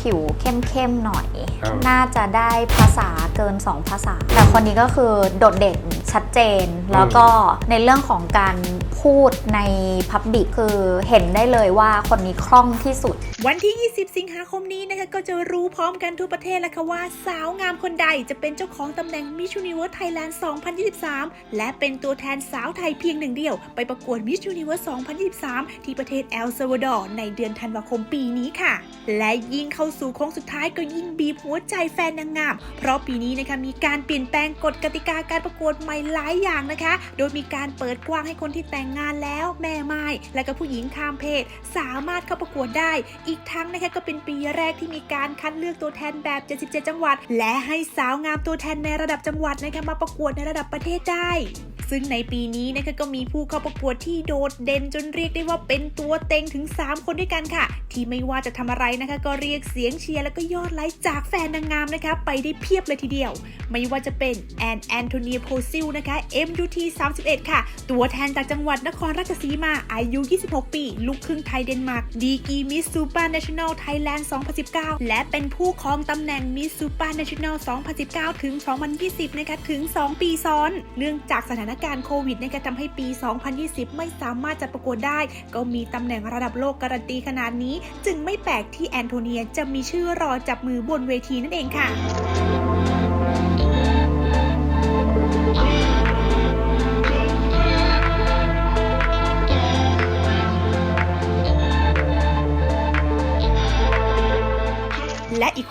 ผิวเข้มๆหน่อย ครับ น่าจะได้ภาษาเกิน 2 ภาษา แต่คนนี้ก็คือโดดเด่น ชัดเจน แล้วก็ในเรื่องของการพูดในพับบิกคือเห็นได้เลยว่าคนนี้คล่องที่สุด วันที่ 20 สิงหาคมนี้นะคะก็จะรู้พร้อมกันทั่วประเทศแล้วค่ะว่า สาวงามคนใดจะเป็นเจ้าของตำแหน่ง Miss Universe Thailand 2023 และเป็นตัวแทนสาวไทยเพียงหนึ่งเดียว ไปประกวด Miss Universe 2023 ที่ประเทศเอลซาวาดอร์ในเดือนธันวาคมปีนี้ค่ะ และยิ่งเข้าสู่โค้งสุดท้ายก็ยิ่งบีบหัวใจแฟนนางงาม เพราะปีนี้นะคะมีการเปลี่ยนแปลงกฎกติกาการประกวดใหม่หลายอย่างนะคะ โดยมีการเปิดกว้างให้คนที่แต่งงานแล้วแม่ไม้และก็ผู้หญิงข้ามเพศ สามารถเข้าประกวดได้ อีกทั้งนะคะก็เป็นปีแรกที่มีการคัดเลือกตัวแทนแบบ 77 จังหวัด และให้สาวงามตัวแทนในระดับจังหวัดนะคะมาประกวดในระดับประเทศได้ ซึ่งในปีนี้นะคะก็มีผู้เข้าประกวดที่โดดเด่นจนเรียกได้ว่าเป็นตัวเต็งถึง 3 คนด้วยกันค่ะ ที่ไม่ว่าจะทำอะไรนะคะ ก็เรียกเสียงเชียร์แล้วก็ยอดไลค์จากแฟนนางงามนะคะ ไปได้เพียบเลยทีเดียว ไม่ว่าจะเป็นแอนแอนโทเนียโพซิลนะคะ MUT 31 ค่ะ ตัวแทนจากจังหวัดนครราชสีมาอายุ 26 ปี ลูกครึ่งไทยเดนมาร์กดีกีมิสซูเปอร์เนชั่นแนลไทยแลนด์ 2019 และเป็นผู้ครองตำแหน่งมิสซูเปอร์เนชั่นแนล2019 ถึง 2020 นะคะ ถึง 2 ปีซ้อน เนื่องจากสถานการณ์โควิดนะคะทำให้ปี 2020 ไม่สามารถจัดประกวดได้ ก็มีตำแหน่งระดับโลกการันตีขนาดนี้ จึงไม่แปลกที่แอนโทเนียจะมีชื่อรอจับมือบนเวทีนั่นเองค่ะ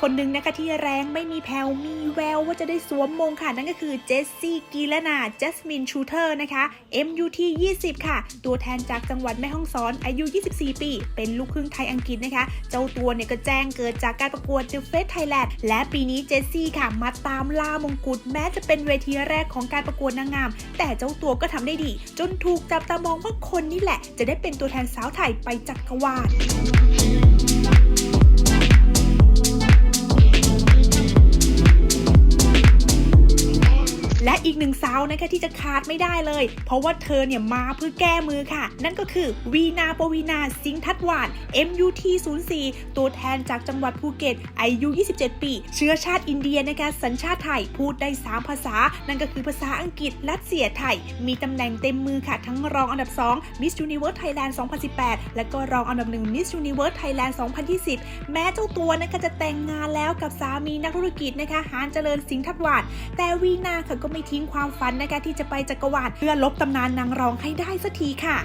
คนนึงนะคะที่แรงไม่มีแผ่วมีแววว่าจะได้สวมมงค่ะ นั่นก็คือเจสซี่กีลนาจัสมินชูเทอร์นะคะ MUT 20 ค่ะ ตัวแทนจากจังหวัดแม่ฮ่องสอนอายุ 24 ปี เป็นลูกครึ่งไทยอังกฤษนะคะ เจ้าตัวเนี่ยก็แจ้งเกิดจากการประกวด The Face Thailand และปีนี้เจสซี่ค่ะ มาตามล่ามงกุฎแม้จะเป็นเวทีแรกของการประกวดนางงาม แต่เจ้าตัวก็ทำได้ดี จนถูกจับตามองว่าคนนี้แหละ จะได้เป็นตัวแทนสาวไทยไปจักรวาล อีกหนึ่งสานะคะที่จะขาดไม่ได้เลย เพราะว่าเธอเนี่ยมาเพื่อแก้มือค่ะ นั่นก็คือวีนาปวีนาสิงห์ทัดหวาน MUT 04ตัวแทนจากจังหวัดภูเก็ต อายุ 27 ปี เชื้อชาติอินเดียนะคะสัญชาติไทยพูดได้ 3 ภาษา นั่นก็คือภาษาอังกฤษรัสเซียไทย มีตำแหน่งเต็มมือค่ะ ทั้งรองอันดับ 2 Miss Universe Thailand 2018 และก็รองอันดับ 1 Miss Universe Thailand 2020 แม้เจ้าตัวนะคะจะแต่งงานแล้วกับสามีนักธุรกิจนะคะหานเจริญสิงห์ทัดหวานแต่วีนาค่ะก็ไม่ทิ้งความฝันนะคะที่จะไปจักรวาลเพื่อลบตำนานนางรองให้ได้สักทีค่ะ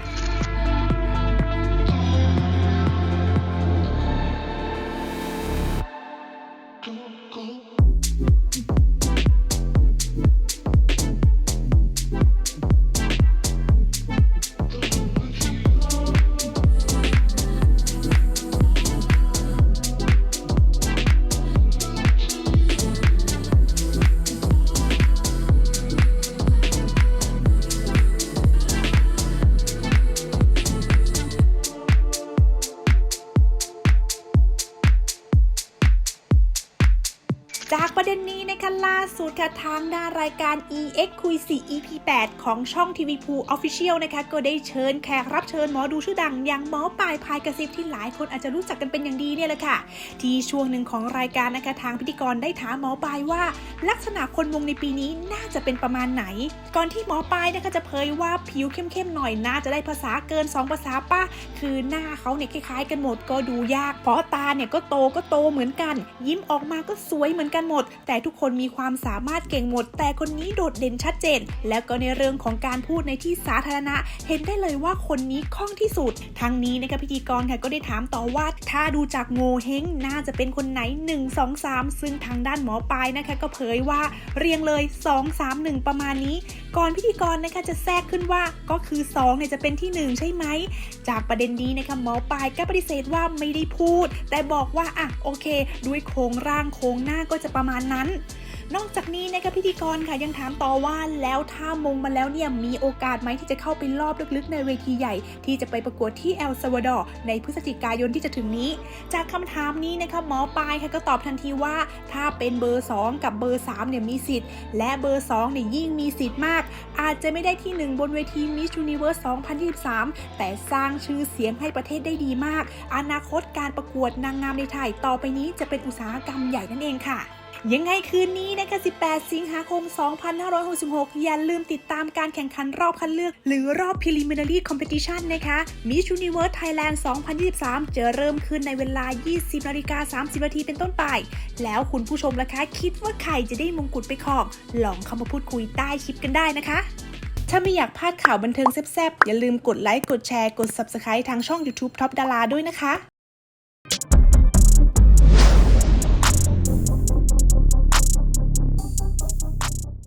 จากประเด็นนี้นะคะล่าสุดค่ะทางด้านรายการ EX คุย 4 EP 8 ของช่องทีวีพูออฟฟิเชียลนะคะ ก็ได้เชิญแขกรับเชิญหมอดูชื่อดัง อย่างหมอปลายพายกระซิบที่หลายคนอาจจะรู้จักกันเป็นอย่างดีเนี่ยแหละค่ะ ที่ช่วงหนึ่งของรายการนะคะทางพิธีกรได้ถามหมอปลายว่า ลักษณะคนมงในปีนี้น่าจะเป็นประมาณไหน ก่อนที่หมอปลายนะคะจะเผยว่าผิวเข้มๆหน่อยน่าจะได้ภาษาเกิน 2 ภาษาป้าคือหน้าเขาเนี่ยคล้ายๆ กันหมดก็ดูยากเพราะตาเนี่ยก็โตก็โตเหมือนกัน ยิ้มออกมาก็สวยเหมือนกันหมด แต่ทุกคนมีความสามารถเก่งหมด แต่คนนี้โดดเด่นชัดเจน แล้วก็ในเรื่องของการพูดในที่สาธารณะ เห็นได้เลยว่าคนนี้คล่องที่สุด ทั้งนี้นะคะพิธีกรค่ะก็ได้ถามต่อว่า ถ้าดูจากโงเฮงน่าจะเป็นคนไหน 1 2 3 ซึ่งทางด้านหมอปลายนะคะ ก็เผยว่าเรียงเลย 2 3 1 ประมาณนี้ ก่อนพิธีกรนะคะจะแทรกขึ้นว่าก็คือ2เนี่ยจะเป็นที่ 1 ใช่ไหม จากประเด็นนี้นะคะหมอปลายก็ปฏิเสธว่าไม่ได้พูด แต่บอกว่าอะโอเค ด้วยโครงร่างโครงหน้าก็จะประมาณนั้น นอกจากนี้นะคะพิธีกรค่ะยังถามต่อว่าแล้วถ้ามงมาแล้วเนี่ยมีโอกาสไหมที่จะเข้าไปรอบลึกๆ ในเวทีใหญ่ ที่จะไปประกวดที่เอลซาวาดอร์ในพฤศจิกายนที่จะถึงนี้ จากคำถามนี้นะคะหมอปลายค่ะก็ตอบทันทีว่า ถ้าเป็นเบอร์ 2 กับเบอร์3เนี่ยมีสิทธิ์ และเบอร์2เนี่ยยิ่งมีสิทธิ์มาก อาจจะไม่ได้ที่ 1 บนเวที Miss Universe 2023 แต่สร้างชื่อเสียงให้ประเทศได้ดีมาก อนาคตการประกวดนางงามในไทยต่อไปนี้จะเป็นอุตสาหกรรมใหญ่นั่นเองค่ะ ยังไงคืนนี้นะคะ 18 สิงหาคม 2566 อย่าลืมติดตามการแข่งขันรอบคัดเลือก หรือรอบ preliminary competition นะคะ Miss Universe Thailand 2023 จะเริ่มขึ้นในเวลา 20นาฬิกา30นาทีเป็นต้นไป แล้วคุณผู้ชมล่ะคะ คิดว่าใครจะได้มงกุฎไปครองลองเข้ามาพูดคุยใต้คลิปกันได้นะคะถ้าไม่อยากพลาดข่าวบันเทิงแซ่บๆ อย่าลืมกดไลค์ กดแชร์ กด Subscribe ทางช่อง YouTube Top ดาราด้วยนะคะ